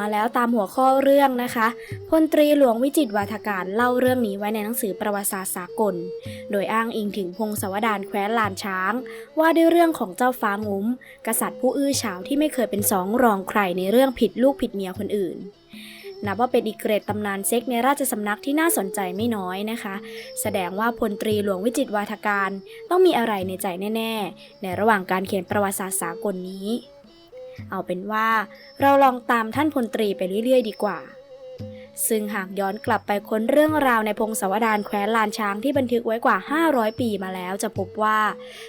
มาแล้วตามหัวข้อเรื่องนะคะพลตรีหลวงวิจิตวาทการเล่าเรื่องนี้ไว้ในหนังสือประวัติศาสตร์สากล โดยอ้างอิงถึงพงศาวดารแคว้นลานช้าง ว่าด้วยเรื่องของเจ้าฟ้างุ้ม กษัตริย์ผู้อื้อฉาวที่ไม่เคยเป็นสองรองใครในเรื่องผิดลูกผิดเมียคนอื่นนับว่าเป็นอีกเกรดตำนานเซ็กในราชสำนักที่น่าสนใจไม่น้อยนะคะ แสดงว่าพลตรีหลวงวิจิตวาทการต้องมีอะไรในใจแน่ ๆ ในระหว่างการเขียนประวัติศาสตร์สากลนี้ เอาเป็นว่าเราลองตามท่านพลตรีไปเรื่อยๆ ดีกว่า ซึ่งหากย้อนกลับไปค้นเรื่องราวในพงศาวดารแคว้นลานช้างที่บันทึกไว้กว่า 500 ปีมาแล้วจะพบว่า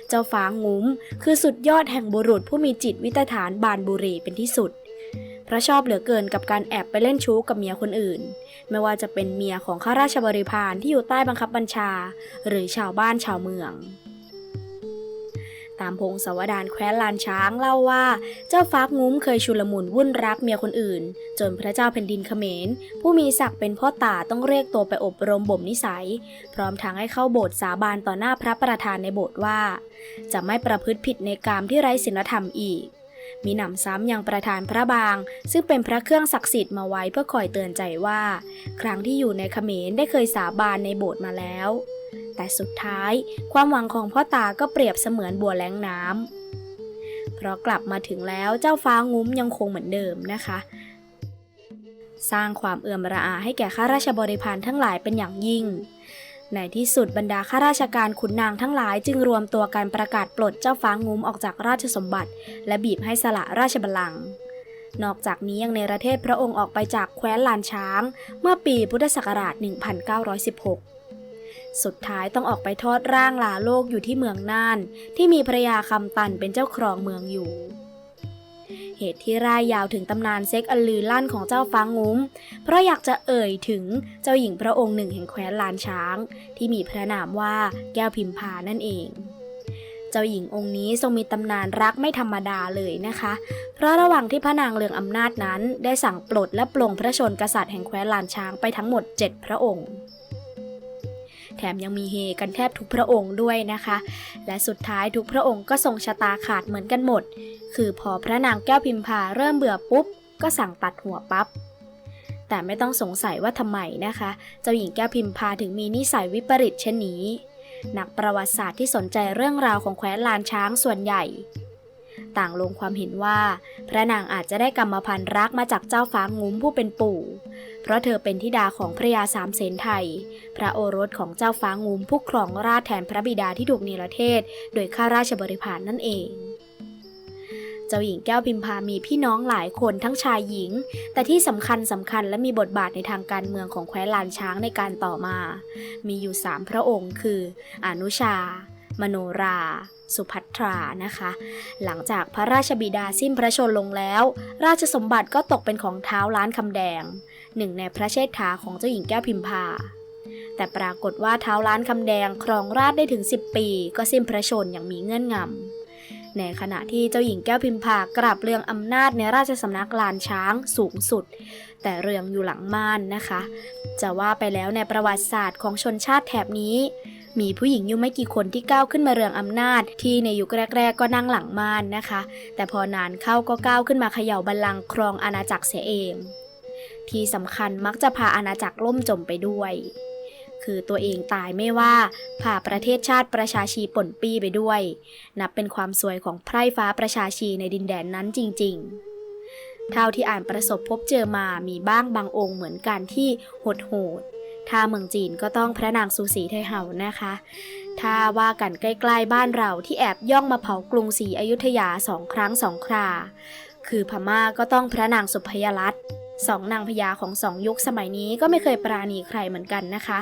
เจ้าฟ้างุ้มคือสุดยอดแห่งบุรุษผู้มีจิตวิตฐานบานบุรีเป็นที่สุดเพราะชอบเหลือเกินกับการแอบไปเล่นชู้กับเมียคนอื่น ไม่ว่าจะเป็นเมียของข้าราชบริพารที่อยู่ใต้บังคับบัญชา หรือชาวบ้านชาวเมือง ตามพงศาวดารแคว้นลานช้างเล่าว่า เจ้าฟ้างุ้มเคยชุลมุนวุ่นรักเมียคนอื่น จนพระเจ้าแผ่นดินเขมร ผู้มีศักดิ์เป็นพ่อตาต้องเรียกตัวไปอบรมบ่มนิสัย พร้อมทั้งให้เข้าโบสถ์สาบานต่อหน้าพระประธานในโบสถ์ว่า จะไม่ประพฤติผิดในกามที่ไร้ศีลธรรมอีก มีหนำซ้ำยังประธานพระบาง ซึ่งเป็นพระเครื่องศักดิ์สิทธิ์มาไว้เพื่อคอยเตือนใจว่า ครั้งที่อยู่ในเขมรได้เคยสาบานในโบสถ์มาแล้ว แต่สุดท้ายความหวังของพ่อตาก็เปรียบเสมือนบัวแล้งน้ำ เพราะกลับมาถึงแล้วเจ้าฟ้างุ้มยังคงเหมือนเดิมนะคะ สร้างความเอื่อมระอาให้แก่ข้าราชบริพารทั้งหลายเป็นอย่างยิ่ง ในที่สุดบรรดาข้าราชการขุนนางทั้งหลายจึงรวมตัวกันประกาศปลดเจ้าฟ้างุ้มออกจากราชสมบัติ และบีบให้สละราชบัลลังก์นอกจากนี้ยังในประเทศพระองค์ออกไปจากแคว้นลานช้าง เมื่อปีพุทธศักราช 1916 สุดท้ายต้องออกไปทอดร่างลาโลกอยู่ที่เมืองน่าน ที่มีภรรยาคำตันเป็นเจ้าครองเมืองอยู่ เหตุที่ร่ายยาวถึงตำนานเซ็กอันลือลั่นของเจ้าฟ้างุ้ม เพราะอยากจะเอ่ยถึงเจ้าหญิงพระองค์หนึ่งแห่งแคว้นลานช้าง ที่มีพระนามว่าแก้วพิมพานั่นเองเจ้าหญิงองค์นี้ทรงมีตำนานรักไม่ธรรมดาเลยนะคะ เพราะระหว่างที่พระนางเลืองอำนาจนั้น ได้สั่งปลดและปลงพระชนกษัตริย์แห่งแคว้นลานช้างไปทั้งหมด 7 พระองค์ แถมยังมีเฮกันแทบทุกพระองค์ด้วยนะคะ และสุดท้ายทุกพระองค์ก็ทรงชะตาขาดเหมือนกันหมด คือพอพระนางแก้วพิมพาเริ่มเบื่อปุ๊บ ก็สั่งตัดหัวปับ๊บแต่ไม่ต้องสงสัยว่าทำไมนะคะ เจ้าหญิงแก้วพิมพาถึงมีนิสัยวิปริตเช่นนี้ นักประวัติศาสตร์ที่สนใจเรื่องราวของแคว้นลานช้างส่วนใหญ่ ต่างลงความเห็นว่า พระนางอาจจะได้กรรมพันธุ์รักมาจากเจ้าฟ้างุ้มผู้เป็นปู่ เพราะเธอเป็นธิดาของพระยาสามเสนไทย พระโอรสของเจ้าฟ้างุมผู้ครองราชแทนพระบิดาที่ถูกเนรเทศ โดยข้าราชบริพารนั่นเอง เจ้าหญิงแก้วพิมพามีพี่น้องหลายคนทั้งชายหญิง แต่ที่สำคัญสำคัญและมีบทบาทในทางการเมืองของแคว้นลานช้างในการต่อมา มีอยู่สามพระองค์คือ อนุชา มโนราสุภัทรานะคะ หลังจากพระราชบิดาสิ้นพระชนลงแล้ว ราชสมบัติก็ตกเป็นของเท้าล้านคำแดง หนึ่งในพระเชษฐาของเจ้าหญิงแก้วพิมพา แต่ปรากฏว่าเท้าล้านคำแดงครองราชได้ถึง 10 ปี ก็สิ้นพระชนอย่างมีเงื่อนงำ ในขณะที่เจ้าหญิงแก้วพิมพากราบเรืองอำนาจในราชสำนักลานช้างสูงสุด แต่เรืองอยู่หลังม่านนะคะ จะว่าไปแล้วในประวัติศาสตร์ของชนชาติแถบนี้มีผู้หญิงอยู่ไม่กี่คนที่ก้าวขึ้นมาเรืองอำนาจ ที่ในยุคแรก ๆ ก็นั่งหลังม่านนะคะ แต่พอนานเข้าก็ก้าวขึ้นมาเขย่าบัลลังก์ครองอาณาจักรเสียเอง ที่สำคัญมักจะพาอาณาจักรล่มจมไปด้วย คือตัวเองตายไม่ว่า พาประเทศชาติประชาชีป่นปี้ไปด้วย นับเป็นความสวยของไพร่ฟ้าประชาชีในดินแดนนั้นจริง ๆ เท่าที่อ่านประสบพบเจอมามีบ้างบางองค์เหมือนกันที่โหดโหดถ้าเมืองจีนก็ต้องพระนางซูสีไทเหานะคะ ถ้าว่ากันใกล้ๆบ้านเราที่แอบย่องมาเผากรุงศรีอยุธยาสองครั้งสองครา คือพม่าก็ต้องพระนางสุพยรัตน์ สองนางพญาของสองยุคสมัยนี้ก็ไม่เคยปราณีใครเหมือนกันนะคะ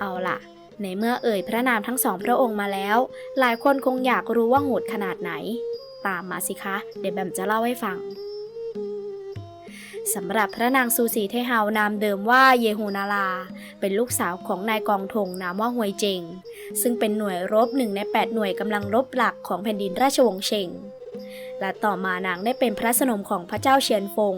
เอาล่ะ ในเมื่อเอ่ยพระนามทั้งสองพระองค์มาแล้ว หลายคนคงอยากรู้ว่าโหดขนาดไหน ตามมาสิคะ เดี๋ยวแบมจะเล่าให้ฟังสำหรับพระนางซูสีเทเฮานามเดิมว่าเยฮูนาลา เป็นลูกสาวของนายกองทงนามว่าฮวยเจง ซึ่งเป็นหน่วยรบหนึ่งใน 8 หน่วยกำลังรบหลักของแผ่นดินราชวงศ์เชง และต่อมานางได้เป็นพระสนมของพระเจ้าเฉียนฟง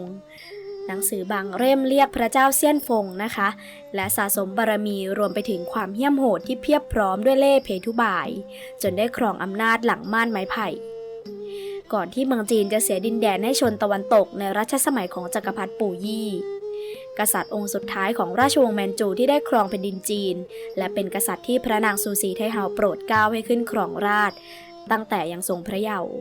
หนังสือบางเล่มเรียกพระเจ้าเซียนฟงนะคะ และสะสมบารมีรวมไปถึงความเหี้ยมโหดที่เพียบพร้อมด้วยเล่ห์เพทุบาย จนได้ครองอำนาจหลังม่านไม้ไผ่ ก่อนที่เมืองจีนจะเสียดินแดนให้ชนตะวันตกในรัชสมัยของจักรพรรดิปู่ยี่ กษัตริย์องค์สุดท้ายของราชวงศ์แมนจูที่ได้ครองแผ่นดินจีน และเป็นกษัตริย์ที่พระนางซูซีไทเฮาโปรดเกล้าให้ขึ้นครองราชตั้งแต่ยังทรงพระเยาว์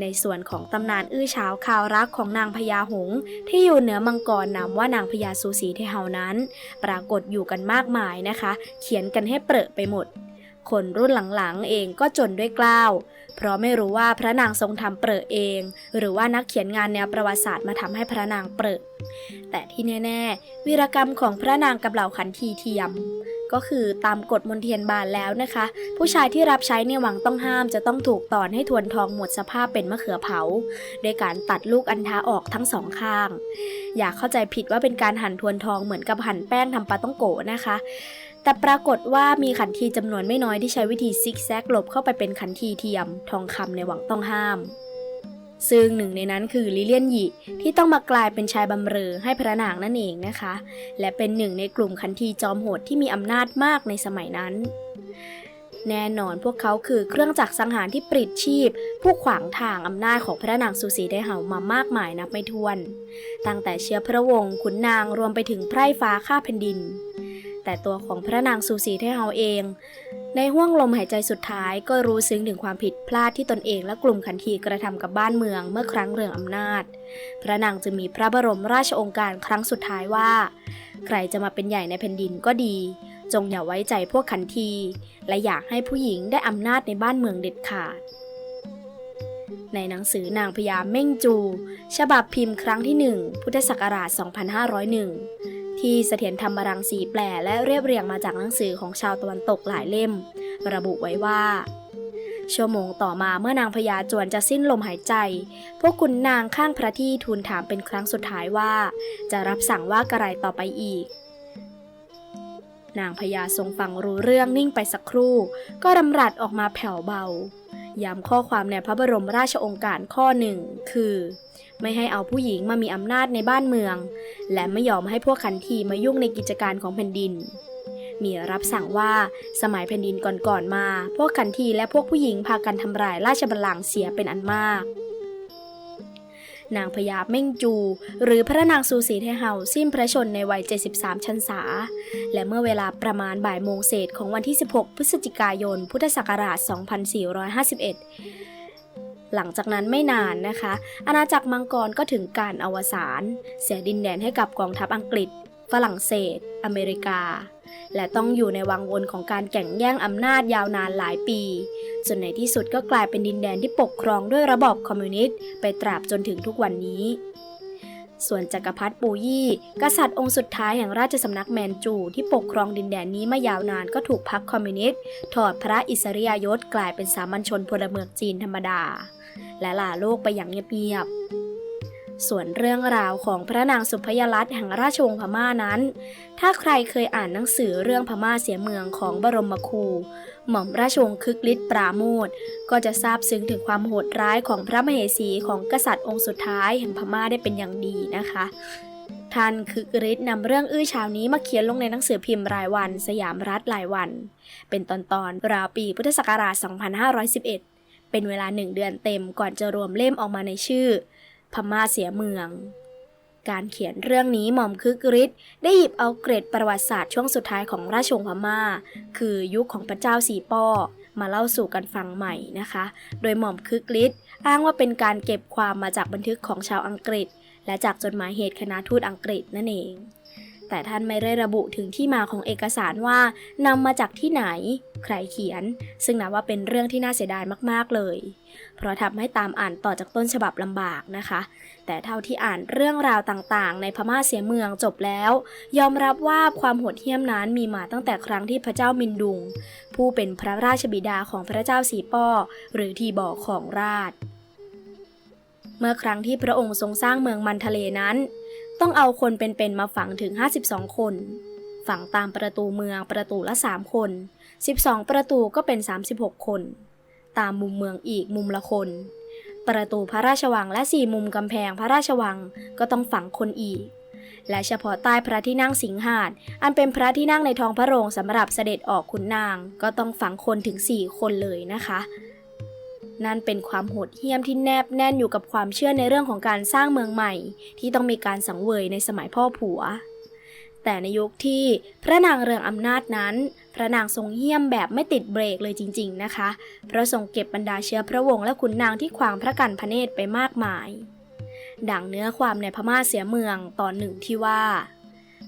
ในส่วนของตำนานอื้อฉาวข่าวรักของนางพญาหงส์ที่อยู่เหนือมังกรนามว่านางพญาซูสีเทเฮานั้น ปรากฏอยู่กันมากมายนะคะ เขียนกันให้เปรอะไปหมด คนรุ่นหลังๆเองก็จนด้วยกล้าว เพราะไม่รู้ว่าพระนางทรงทำเปรอะเอง หรือว่านักเขียนงานแนวประวัติศาสตร์มาทำให้พระนางเปรอะแต่ที่แน่ ๆ วีรกรรมของพระนางกับเหล่าขันทีเทียม ก็คือตามกฎมนเทียนบานแล้วนะคะ ผู้ชายที่รับใช้ในวังต้องห้ามจะต้องถูกตอนให้ทวนทองหมดสภาพเป็นมะเขือเผา โดยการตัดลูกอันทาออกทั้งสองข้าง อย่าเข้าใจผิดว่าเป็นการหั่นทวนทองเหมือนกับหั่นแป้งทำปลาต้องโกะนะคะ แต่ปรากฏว่ามีขันทีจำนวนไม่น้อยที่ใช้วิธีซิกแซกหลบเข้าไปเป็นขันทีเทียม ทองคำในหวังต้องห้าม ซึ่งหนึ่งในนั้นคือลิเลียนหยิที่ต้องมากลายเป็นชายบำเรอให้พระนางนั่นเองนะคะ และเป็นหนึ่งในกลุ่มขันทีจอมโหดที่มีอำนาจมากในสมัยนั้น แน่นอนพวกเขาคือเครื่องจักรสังหารที่ปลิดชีพ ผู้ขวางทางอำนาจของพระนางซูสีได้เห่ามามากมายนับไม่ถ้วน ตั้งแต่เชื้อพระวงศ์ขุนนางรวมไปถึงไพร่ฟ้าข้าแผ่นดิน แต่ตัวของพระนางซูสีไทเฮาเอง ในห้วงลมหายใจสุดท้ายก็รู้ซึ้งถึงความผิดพลาดที่ตนเองและกลุ่มขันทีกระทำกับบ้านเมืองเมื่อครั้งเรืองอำนาจ พระนางจึงมีพระบรมราชองค์การครั้งสุดท้ายว่า ใครจะมาเป็นใหญ่ในแผ่นดินก็ดี จงอย่าไว้ใจพวกขันที และอยากให้ผู้หญิงได้อำนาจในบ้านเมืองเด็ดขาดในหนังสือนางพญาเม่งจู ฉบับพิมพ์ครั้งที่ 1 พุทธศักราช 2501 ที่เสถียรธรรมรังสีแปลและเรียบเรียงมาจากหนังสือของชาวตะวันตกหลายเล่ม ระบุไว้ว่า ชั่วโมงต่อมาเมื่อนางพญาจวนจะสิ้นลมหายใจ พวกคุณนางข้างพระที่ทูลถามเป็นครั้งสุดท้ายว่า จะรับสั่งว่ากระไรต่อไปอีก นางพญาทรงฟังรู้เรื่องนิ่งไปสักครู่ ก็รำรัสออกมาแผ่วเบา ย้ำข้อความในพระบรมราชองค์การข้อหนึ่งคือ ไม่ให้เอาผู้หญิงมามีอำนาจในบ้านเมือง และไม่ยอมให้พวกขันทีมายุ่งในกิจการของแผ่นดิน มีรับสั่งว่าสมัยแผ่นดินก่อนๆมา พวกขันทีและพวกผู้หญิงพากันทำลายราชบัลลังก์เสียเป็นอันมาก นางพญาเม่งจู หรือพระนางซูสีเทเฮาสิ้นพระชนในวัย 73 ชันษา และเมื่อเวลาประมาณบ่ายโมงเศษของวันที่ 16 พฤศจิกายน พุทธศักราช 2451หลังจากนั้นไม่นานนะคะ อาณาจักรมังกรก็ถึงการอวสาน เสียดินแดนให้กับกองทัพอังกฤษ ฝรั่งเศส อเมริกา และต้องอยู่ในวังวนของการแข่งแย่งอำนาจยาวนานหลายปี จนในที่สุดก็กลายเป็นดินแดนที่ปกครองด้วยระบอบคอมมิวนิสต์ไปตราบจนถึงทุกวันนี้ ส่วนจักรพรรดิปูยี่ กษัตริย์องค์สุดท้ายแห่งราชสำนักแมนจูที่ปกครองดินแดนนี้มายาวนานก็ถูกพรรคคอมมิวนิสต์ถอดพระอิสริยยศกลายเป็นสามัญชนพลเมืองจีนธรรมดา และลาโลกไปอย่างเงียบๆ ส่วนเรื่องราวของพระนางสุพยรัตน์แห่งราชวงศ์พม่านั้น ถ้าใครเคยอ่านหนังสือเรื่องพม่าเสียเมืองของบรมครูหม่อมราชวงศ์คึกฤทธิ์ปราโมทก็จะทราบซึ้งถึงความโหดร้ายของพระมเหสีของกษัตริย์องค์สุดท้ายแห่งพม่าได้เป็นอย่างดีนะคะท่านคึกฤทธิ์นำเรื่องอื้อฉาวนี้มาเขียนลงในหนังสือพิมพ์รายวัน สยามรัฐรายวัน เป็นตอนๆราวปีพุทธศักราช 2511 เป็นเวลาหนึ่งเดือนเต็มก่อนจะรวมเล่มออกมาในชื่อ พม่าเสียเมือง การเขียนเรื่องนี้หม่อมคึกฤทธิ์ได้หยิบเอาเกร็ดประวัติศาสตร์ช่วงสุดท้ายของราชวงศ์พม่า คือยุคของพระเจ้าสีป้อมาเล่าสู่กันฟังใหม่นะคะ โดยหม่อมคึกฤทธิ์อ้างว่าเป็นการเก็บความมาจากบันทึกของชาวอังกฤษ และจากจดหมายเหตุคณะทูตอังกฤษนั่นเอง แต่ท่านไม่ได้ระบุถึงที่มาของเอกสารว่านำมาจากที่ไหน ใครเขียน ซึ่งนับว่าเป็นเรื่องที่น่าเสียดายมากๆเลย เพราะทำให้ตามอ่านต่อจากต้นฉบับลำบากนะคะ แต่เท่าที่อ่านเรื่องราวต่างๆ ในพม่าเสียเมืองจบแล้ว ยอมรับว่าความโหดเหี้ยมนั้นมีมาตั้งแต่ครั้งที่พระเจ้ามินดุง ผู้เป็นพระราชบิดาของพระเจ้าสีป้อ หรือทีบอกของราชเมื่อครั้งที่พระองค์ทรงสร้างเมืองมันทะเลนั้น ต้องเอาคนเป็นๆมาฝังถึง 52 คน ฝังตามประตูเมืองประตูละ 3 คน 12 ประตูก็เป็น 36 คน ตามมุมเมืองอีกมุมละคน ประตูพระราชวังและสี่มุมกำแพงพระราชวังก็ต้องฝังคนอีก และเฉพาะใต้พระที่นั่งสิงหาดอันเป็นพระที่นั่งในท้องพระโรงสำหรับเสด็จออกขุนนาง ก็ต้องฝังคนถึง 4 คนเลยนะคะ นั่นเป็นความโหดเหี้ยมที่แนบแน่นอยู่กับความเชื่อในเรื่องของการสร้างเมืองใหม่ ที่ต้องมีการสังเวยในสมัยพ่อผัว แต่ในยุคที่พระนางเรืองอำนาจนั้น พระนางทรงเหี้ยมแบบไม่ติดเบรกเลยจริง ๆ นะคะ เพราะทรงเก็บบรรดาเชื้อพระวงศ์และขุนนางที่ขวางพระกันพระเนตรไปมากมาย ดังเนื้อความในพม่าเสียเมืองตอนหนึ่งที่ว่า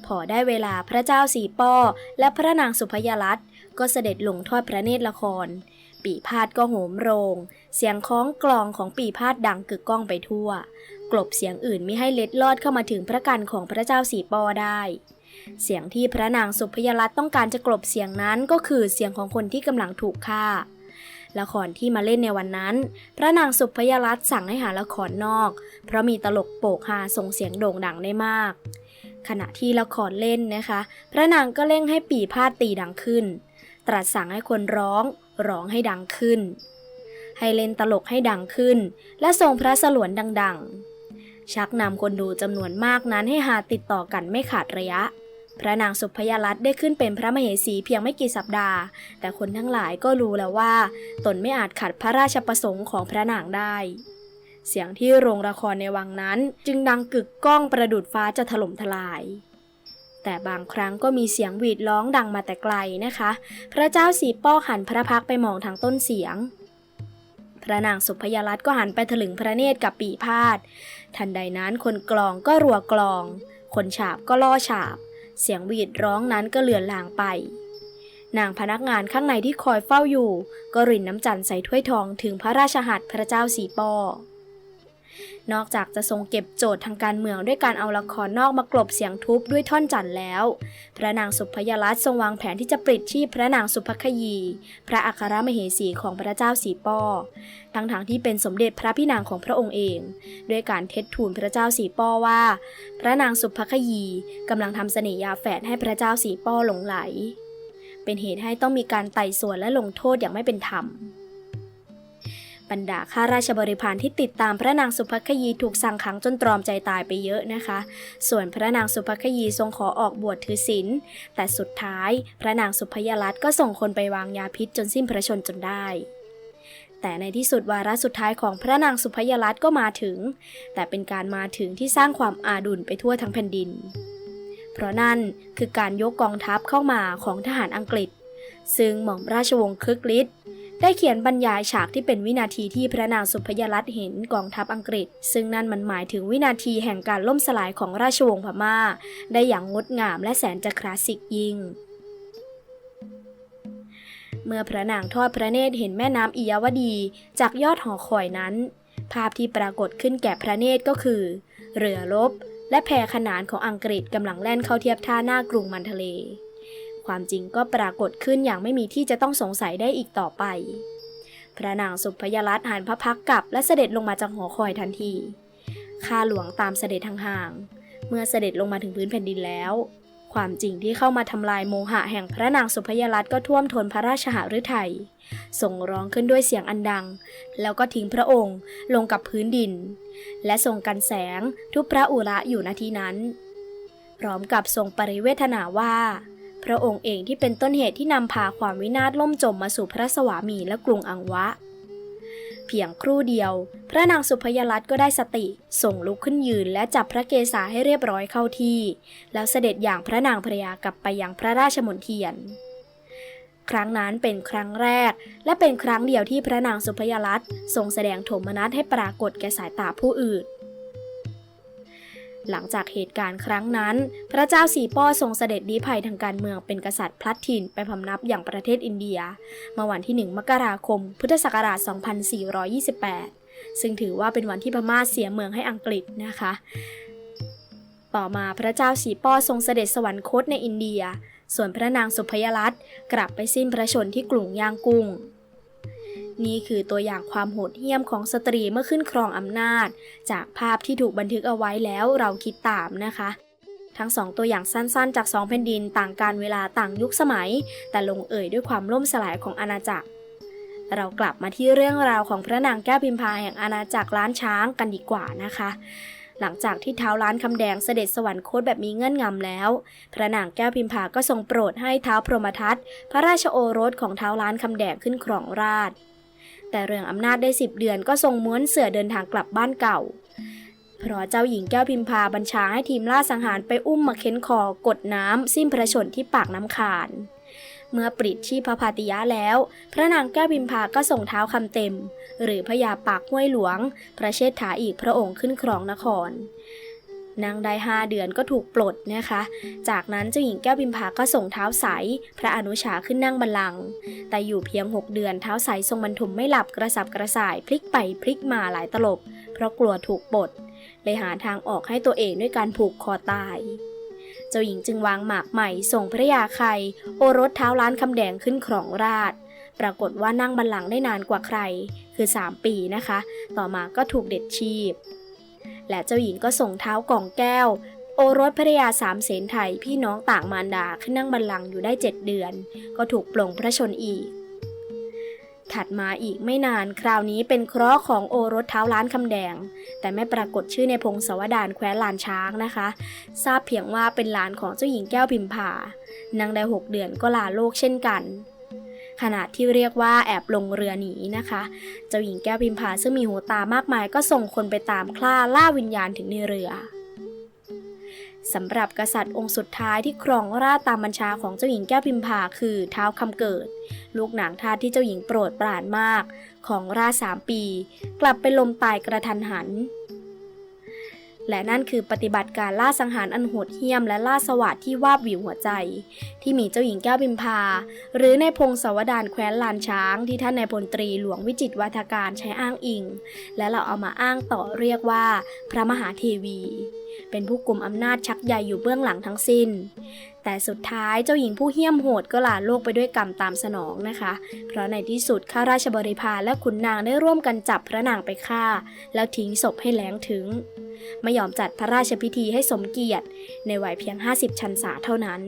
พอได้เวลาพระเจ้าสีป้อและพระนางสุพยรัตน์ก็เสด็จลงทอดพระเนตรละคร ปีพาดก็โหมโรง เสียงคล้องกลองของปีพาดดังกึกก้องไปทั่ว กลบเสียงอื่นไม่ให้เล็ดลอดเข้ามาถึงพระกันของพระเจ้าสีปอได้ เสียงที่พระนางสุพยรัตต้องการจะกลบเสียงนั้นก็คือเสียงของคนที่กำลังถูกฆ่าละครที่มาเล่นในวันนั้น พระนางสุพยรัตสั่งให้หาละครนอก เพราะมีตลกโปกฮาส่งเสียงโด่งดังได้มาก ขณะที่ละครเล่นนะคะ พระนางก็เร่งให้ปีพาดตีดังขึ้น ตรัสสั่งให้คนร้อง ร้องให้ดังขึ้น ให้เล่นตลกให้ดังขึ้น และทรงพระสลวนดัง ๆ ชักนำคนดูจำนวนมากนั้นให้หาติดต่อกันไม่ขาดระยะ พระนางสุพยรัตได้ขึ้นเป็นพระมเหสีเพียงไม่กี่สัปดาห์ แต่คนทั้งหลายก็รู้แล้วว่า ตนไม่อาจขัดพระราชประสงค์ของพระนางได้เสียงที่โรงละครในวังนั้น จึงดังกึกก้องประดุดฟ้าจะถล่มทลาย แต่บางครั้งก็มีเสียงหวีดร้องดังมาแต่ไกลนะคะ พระเจ้าสีป้อหันพระพักไปมองทางต้นเสียง พระนางสุพยรัตน์ก็หันไปถลึงพระเนตรกับปีพาดทันใดนั้นคนกลองก็รัวกลอง คนฉาบก็ล่อฉาบ เสียงหวีดร้องนั้นก็เลือนลางไปนางพนักงานข้างในที่คอยเฝ้าอยู่ ก็รินน้ำจันทร์ใส่ถ้วยทองถึงพระราชหัตถ์พระเจ้าสีป้อ นอกจากจะทรงเก็บโจทย์ทางการเมืองด้วยการเอาละครนอกมากลบเสียงทุบด้วยท่อนจันแล้ว พระนางสุพยรัตน์ทรงวางแผนที่จะปลิดชีพพระนางสุภคยี พระอัครมเหสีของพระเจ้าสีป้อ ทั้งๆทที่เป็นสมเด็จพระพี่นางของพระองค์เอง ด้วยการเท็จทูลพระเจ้าสีป้อว่า พระนางสุภคยีกำลังทำเสน่หยาแฝดให้พระเจ้าสีป้อหลงไหล เป็นเหตุให้ต้องมีการไต่สวนและลงโทษอย่างไม่เป็นธรรม บรรดาข้าราชบริพารที่ติดตามพระนางสุภคยีถูกสั่งขังจนตรอมใจตายไปเยอะนะคะ ส่วนพระนางสุภคยีทรงขอออกบวชถือศีลแต่สุดท้ายพระนางสุพยรัตน์ก็ส่งคนไปวางยาพิษจนสิ้นพระชนม์จนได้แต่ในที่สุดวาระสุดท้ายของพระนางสุพยรัตน์ก็มาถึง แต่เป็นการมาถึงที่สร้างความอาดุลไปทั่วทั้งแผ่นดิน เพราะนั่นคือการยกกองทัพเข้ามาของทหารอังกฤษ ซึ่งหม่อมราชวงศ์คึกฤทธิ์ ได้เขียนบรรยายฉากที่เป็นวินาทีที่พระนางสุพยรัตน์เห็นกองทัพอังกฤษ ซึ่งนั่นมันหมายถึงวินาทีแห่งการล่มสลายของราชวงศ์พม่า ได้อย่างงดงามและแสนจะคลาสสิกยิ่งเมื่อพระนางทอดพระเนตรเห็นแม่น้ำอิยาวดี จากยอดหอคอยนั้น ภาพที่ปรากฏขึ้นแก่พระเนตรก็คือ เรือรบและแพขนานของอังกฤษกำลังแล่นเข้าเทียบท่าหน้ากรุงมันทะเล ความจริงก็ปรากฏขึ้นอย่างไม่มีที่จะต้องสงสัยได้อีกต่อไป พระนางสุพยรัตน์หันพระพักกลับและเสด็จลงมาจากหอคอยทันทีข้าหลวงตามเสด็จห่างๆเมื่อเสด็จลงมาถึงพื้นแผ่นดินแล้ว ความจริงที่เข้ามาทำลายโมหะแห่งพระนางสุพยรัตน์ก็ท่วมท้นพระราชหฤทัยส่งร้องขึ้นด้วยเสียงอันดัง แล้วก็ทิ้งพระองค์ลงกับพื้นดิน และส่งกันแสงทุบพระอุระอยู่ณที่นั้นพร้อมกับทรงปริเวทนาว่า พระองค์เองที่เป็นต้นเหตุที่นำพาความวินาศล่มจมมาสู่พระสวามีและกรุงอังวะ เพียงครู่เดียว พระนางสุพยรัตน์ก็ได้สติ ส่งลุกขึ้นยืนและจับพระเกศาให้เรียบร้อยเข้าที่ แล้วเสด็จอย่างพระนางภรรยากลับไปยังพระราชมณฑียนครั้งนั้นเป็นครั้งแรก และเป็นครั้งเดียวที่พระนางสุพยรัตน์ทรงแสดงโทมนัสให้ปรากฏแก่สายตาผู้อื่น หลังจากเหตุการณ์ครั้งนั้น พระเจ้าสีป้อทรงเสด็จลี้ภัยทางการเมืองเป็นกษัตริย์พลัดถิ่นไปพำนับอย่างประเทศอินเดียเมื่อวันที่ 1 มกราคม พุทธศักราช 2428 ซึ่งถือว่าเป็นวันที่พม่าเสียเมืองให้อังกฤษนะคะ ต่อมาพระเจ้าสีป้อทรงเสด็จสวรรคตในอินเดีย ส่วนพระนางสุพยรัตน์กลับไปสิ้นพระชนที่กรุงย่างกุ้ง นี่คือตัวอย่างความโหดเหี้ยมของสตรีเมื่อขึ้นครองอำนาจ จากภาพที่ถูกบันทึกเอาไว้แล้วเราคิดตามนะคะ ทั้งสองตัวอย่างสั้นๆ จากสองแผ่นดินต่างการเวลาต่างยุคสมัย แต่ลงเอ่ยด้วยความล่มสลายของอาณาจักร เรากลับมาที่เรื่องราวของพระนางแก้วพิมพาแห่งอาณาจักรล้านช้างกันดีกว่านะคะหลังจากที่เท้าล้านคำแดงเสด็จสวรรคตแบบมีเงื่อนงำแล้ว พระนางแก้วพิมพาก็ทรงโปรดให้เท้าพรหมทัตพระราชโอรสของเท้าล้านคำแดงขึ้นครองราช แต่เรื่องอำนาจได้สิบเดือนก็ทรงม้วนเสือเดินทางกลับบ้านเก่า เพราะเจ้าหญิงแก้วพิมพาบัญชาให้ทีมล่าสังหารไปอุ้มมาเค้นคอกดน้ำสิ้นพระชนที่ปากน้ำขาน เมื่อปริดชีพพระพาติยะแล้ว พระนางแก้วพิมพาก็ส่งเท้าคำเต็ม หรือพยาปากห้วยหลวง พระเชษฐาอีกพระองค์ขึ้นครองนคร นางได้ห้าเดือนก็ถูกปลดนะคะ จากนั้นเจ้าหญิงแก้วพิมพาก็ส่งเท้าใส พระอนุชาขึ้นนั่งบัลลังก์แต่อยู่เพียง 6 เดือนเท้าใสทรงบรรทุมไม่หลับกระสับกระส่ายพลิกไปพลิกมาหลายตลบ เพราะกลัวถูกปลดเลยหาทางออกให้ตัวเองด้วยการผูกคอตาย เจ้าหญิงจึงวางหมากใหม่ส่งพระยาไคโอรสเท้าล้านคำแดงขึ้นครองราชปรากฏว่านั่งบัลลังก์ได้นานกว่าใคร คือ 3 ปีนะคะ ต่อมาก็ถูกเด็ดชีพ และเจ้าหญิงก็ส่งเท้ากล่องแก้ว โอรสภรยาสามเสนไทยพี่น้องต่างมารดาขึ้นนั่งบัลลังก์อยู่ได้7เดือน ก็ถูกปลงพระชนอีก ถัดมาอีกไม่นานคราวนี้เป็นเคราะห์ของโอรสเท้าล้านคำแดง แต่ไม่ปรากฏชื่อในพงศาวดารแคว้นลานช้างนะคะ ทราบเพียงว่าเป็นหลานของเจ้าหญิงแก้วพิมพานางได้6เดือนก็ลาโลกเช่นกัน ขณะที่เรียกว่าแอบลงเรือหนีนะคะ เจ้าหญิงแก้วพิมพาซึ่งมีหูตามากมายก็ส่งคนไปตามคล่าล่าวิญญาณถึงในเรือสำหรับกษัตริย์องค์สุดท้ายที่ครองราชตามบัญชาของเจ้าหญิงแก้วพิมพาคือเท้าคำเกิด ลูกหนางทาสที่เจ้าหญิงโปรดปรานมาก ของราชสามปี กลับเป็นลมตายกระทันหัน และนั่นคือปฏิบัติการล่าสังหารอันโหดเหี้ยมและล่าสวัสดที่วาบวิวหัวใจ ที่มีเจ้าหญิงแก้วพิมพา หรือในพงศาวดารแคว้นลานช้างที่ท่านนายพลตรีหลวงวิจิตวัฒการใช้อ้างอิง และเราเอามาอ้างต่อเรียกว่า พระมหาเทวี เป็นผู้กลุ่มอำนาจชักใหญ่อยู่เบื้องหลังทั้งสิ้น แต่สุดท้ายเจ้าหญิงผู้เหี้ยมโหดก็ลาโลกไปด้วยกรรมตามสนองนะคะ เพราะในที่สุดข้าราชบริพารและขุนนางได้ร่วมกันจับพระนางไปฆ่า แล้วทิ้งศพให้แหลงถึง ไม่ยอมจัดพระราชพิธีให้สมเกียรติ ในวัยเพียง 50 ชันษาเท่านั้น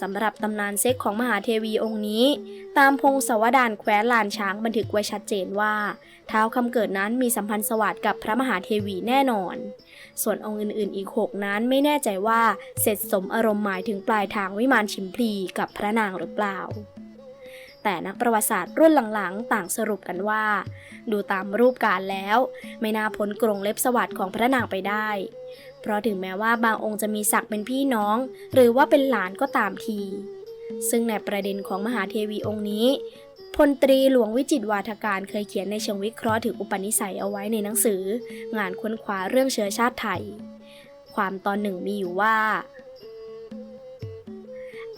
สำหรับตำนานเซ็กของมหาเทวีองค์นี้ ตามพงศาวดารแคว้นลานช้างบันทึกไว้ชัดเจนว่าเท้าคำเกิดนั้นมีสัมพันธ์สวัสดิ์กับพระมหาเทวีแน่นอน ส่วนองค์อื่นๆอีก6นั้นไม่แน่ใจว่าเสร็จสมอารมณ์หมายถึงปลายทางวิมานชิมพลีกับพระนางหรือเปล่า แต่นักประวัติศาสตร์รุ่นหลังๆ ต่างสรุปกันว่า ดูตามรูปการแล้ว ไม่น่าพ้นกรงเล็บสวัสดิ์ของพระนางไปได้ เพราะถึงแม้ว่าบางองค์จะมีศักดิ์เป็นพี่น้อง หรือว่าเป็นหลานก็ตามที ซึ่งในประเด็นของมหาเทวีองค์นี้พลตรีหลวงวิจิตวาทการเคยเขียนในเชิงวิเคราะห์ถึงอุปนิสัยเอาไว้ในหนังสือ งานค้นคว้าเรื่องเชื้อชาติไทย ความตอนหนึ่งมีอยู่ว่า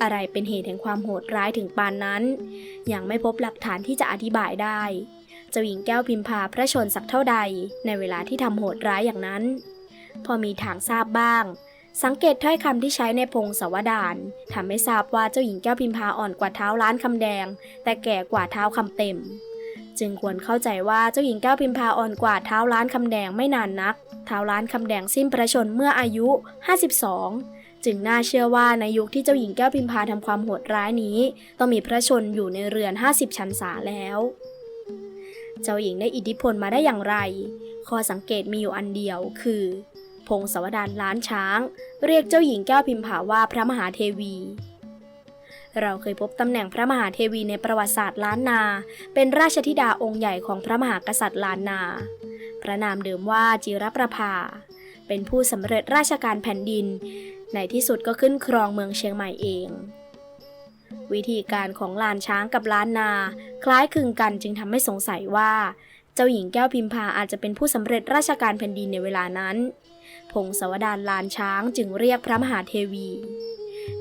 อะไรเป็นเหตุแห่งความโหดร้ายถึงปานนั้น ยังไม่พบหลักฐานที่จะอธิบายได้ เจ้าหญิงแก้วพิมพาพระชนสักเท่าใด ในเวลาที่ทำโหดร้ายอย่างนั้น พอมีทางทราบบ้าง สังเกตถ้อยคำที่ใช้ในพงศาวดารทำให้ทราบว่าเจ้าหญิงแก้วพิมพาอ่อนกว่าเท้าล้านคำแดง แต่แก่กว่าเท้าคำเต็ม จึงควรเข้าใจว่าเจ้าหญิงแก้วพิมพาอ่อนกว่าเท้าล้านคำแดงไม่นานนัก เท้าล้านคำแดงสิ้นพระชนเมื่ออายุ 52จึงน่าเชื่อว่าในยุคที่เจ้าหญิงแก้วพิมพาทำความโหดร้ายนี้ ต้องมีพระชนอยู่ในเรือน 50 ชันษาแล้ว เจ้าหญิงได้อิทธิพลมาได้อย่างไร ข้อสังเกตมีอยู่อันเดียวคือ พงศาวดารล้านช้าง เรียกเจ้าหญิงแก้วพิมพาว่าพระมหาเทวี เราเคยพบตำแหน่งพระมหาเทวีในประวัติศาสตร์ล้านนา เป็นราชธิดาองค์ใหญ่ของพระมหากษัตริย์ล้านนา พระนามเดิมว่าจิรประภา เป็นผู้สำเร็จราชการแผ่นดิน ในที่สุดก็ขึ้นครองเมืองเชียงใหม่เองวิธีการของลานช้างกับล้านนา คล้ายคลึงกันจึงทำให้สงสัยว่า เจ้าหญิงแก้วพิมพาอาจจะเป็นผู้สำเร็จราชการแผ่นดินในเวลานั้น พงศาวดารลานช้างจึงเรียกพระมหาเทวี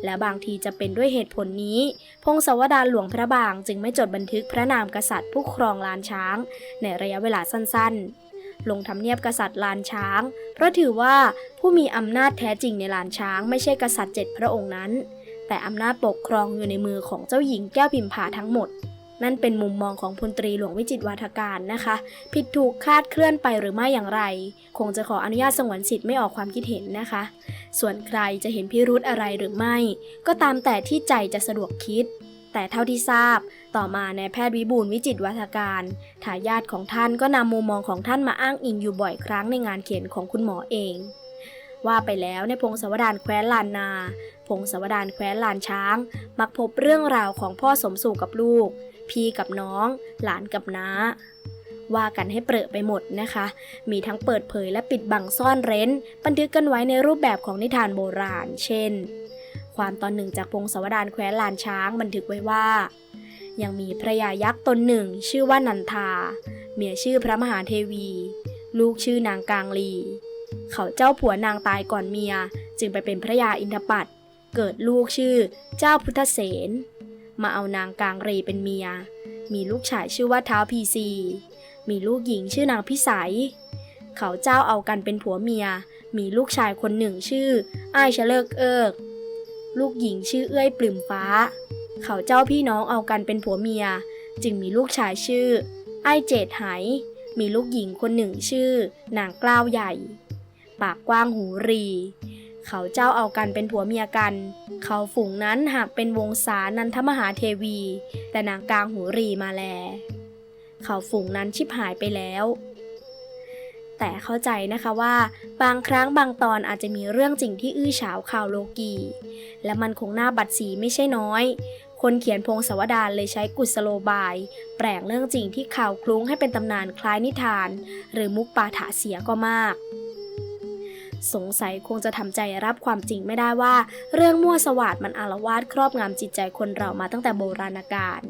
และบางทีจะเป็นด้วยเหตุผลนี้ พงศาวดารหลวงพระบางจึงไม่จดบันทึกพระนามกษัตริย์ผู้ครองลานช้าง ในระยะเวลาสั้นๆ ลงทำเนียบกษัตริย์ลานช้าง เพราะถือว่าผู้มีอำนาจแท้จริงในลานช้างไม่ใช่กษัตริย์เจ็ดพระองค์นั้น แต่อำนาจปกครองอยู่ในมือของเจ้าหญิงแก้วพิมพาทั้งหมด นั่นเป็นมุมมองของพลตรีหลวงวิจิตวาทการนะคะ ผิดถูกคาดเคลื่อนไปหรือไม่อย่างไร คงจะขออนุญาตสงวนสิทธิ์ไม่ออกความคิดเห็นนะคะ ส่วนใครจะเห็นพิรุธอะไรหรือไม่ ก็ตามแต่ที่ใจจะสะดวกคิด แต่เท่าที่ทราบ ต่อมาในแพทย์วิบูลย์วิจิตวัฒการทายาทของท่านก็นำมุมมองของท่านมาอ้างอิงอยู่บ่อยครั้งในงานเขียนของคุณหมอเองว่าไปแล้วในพงศวดารแคว้นลานนา พงศวดารแคว้นลานช้าง มักพบเรื่องราวของพ่อสมสู่กับลูก พี่กับน้อง หลานกับน้า ว่ากันให้เปรอะไปหมดนะคะ มีทั้งเปิดเผยและปิดบังซ่อนเร้น บันทึกกันไว้ในรูปแบบของนิทานโบราณ เช่น ความตอนหนึ่งจากพงศวดารแคว้นลานช้างบันทึกไว้ว่ายังมีพระยายักษ์ตนหนึ่งชื่อว่านันทา เมียชื่อพระมหาเทวี ลูกชื่อนางกางลี เขาเจ้าผัวนางตายก่อนเมีย จึงไปเป็นพระยาอินทปัต เกิดลูกชื่อเจ้าพุทธเสนมาเอานางกลางเรเป็นเมีย มีลูกชายชื่อว่าท้าวพีซี มีลูกหญิงชื่อนางพิสัย เขาเจ้าเอากันเป็นผัวเมีย มีลูกชายคนหนึ่งชื่อ อ้ายชเลิกเอิก ลูกหญิงชื่อเอื้อยปลืมฟ้า เขาเจ้าพี่น้องเอากันเป็นผัวเมีย จึงมีลูกชายชื่อ อ้ายเจดไห มีลูกหญิงคนหนึ่งชื่อ นางกล้าวใหญ่ ปากกว้างหูรี เขาเจ้าเอากันเป็นผัวเมียกัน เขาฝูงนั้นหากเป็นวงศานันทมหาเทวี แต่นางกลางหูรีมาแล เขาฝูงนั้นชิบหายไปแล้ว แต่เข้าใจนะคะว่า บางครั้งบางตอนอาจจะมีเรื่องจริงที่อื้อฉาวข่าวโลกี และมันคงหน้าบัดสีไม่ใช่น้อยคนเขียนพงศวดารเลยใช้กุศโลบาย แปลงเรื่องจริงที่ข่าวคลุ้งให้เป็นตำนานคล้ายนิทาน หรือมุกปาถะเสียก็มาก สงสัยคงจะทำใจรับความจริงไม่ได้ว่า เรื่องมั่วสวาดมันอารวาสครอบงำจิตใจคนเรามาตั้งแต่โบราณกาล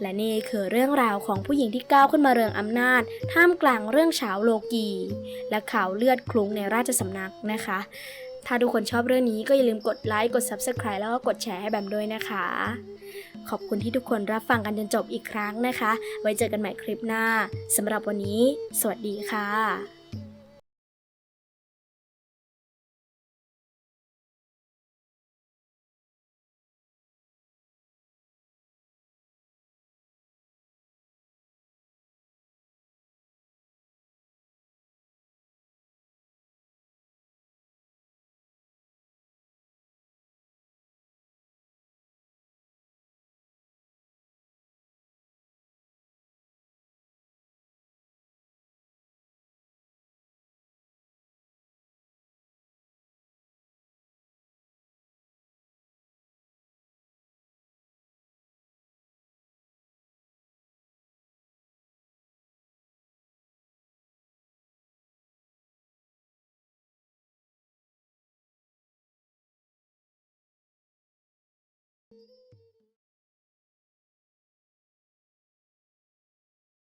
และนี่คือเรื่องราวของผู้หญิงที่ก้าวขึ้นมาเรืองอำนาจ ท่ามกลางเรื่องเฉาโลกี และข่าวเลือดคลุ้งในราชสำนักนะคะ ถ้าทุกคนชอบเรื่องนี้ก็อย่าลืมกดไลค์ กด Subscribe แล้วก็กดแชร์ให้แบมด้วยนะคะ ขอบคุณที่ทุกคนรับฟังกันจนจบอีกครั้งนะคะ ไว้เจอกันใหม่คลิปหน้าสำหรับวันนี้ สวัสดีค่ะ